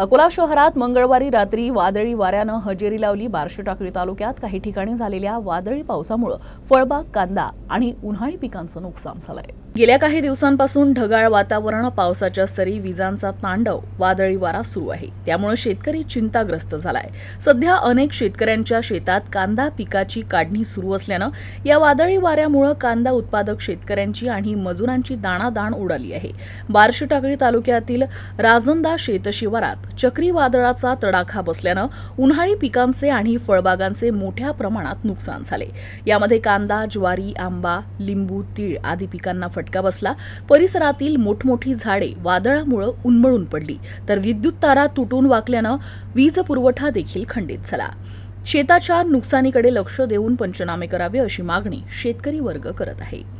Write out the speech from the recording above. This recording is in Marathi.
अकोला शहरात मंगळवारी रात्री वादळी वाऱ्यानं हजेरी लावली. बार्शी टाकळी तालुक्यात काही ठिकाणी झालेल्या वादळी पावसामुळे फळबाग कांदा आणि उन्हाळी पिकांचं नुकसान झालंय. गेल्या काही दिवसांपासून ढगाळ वातावरण पावसाच्या सरी विजांचा तांडव वादळी वारा सुरू आहे. त्यामुळे शेतकरी चिंताग्रस्त झालाय. सध्या अनेक शेतकऱ्यांच्या शेतात कांदा पिकाची काढणी सुरू असल्यानं या वादळी वाऱ्यामुळे कांदा उत्पादक शेतकऱ्यांची आणि मजुरांची दाणादाण उडाली आहे. बार्शी टाकळी तालुक्यातील राजंदा शेतशिवारात चक्रीवादळाचा तडाखा बसल्यानं उन्हाळी पिकांचे आणि फळबागांचे मोठ्या प्रमाणात नुकसान झाले. यामध्ये कांदा ज्वारी आंबा लिंबू तीळ आदी पिकांना फटका बसला. परिसरातील मोठमोठी झाडे वादळामुळे उन्मळून पडली. तर विद्युत तारा तुटून वाकल्यानं वीज पुरवठा देखील खंडित झाला. शेताच्या नुकसानीकडे लक्ष देऊन पंचनामे करावे अशी मागणी शेतकरी वर्ग करत आहे.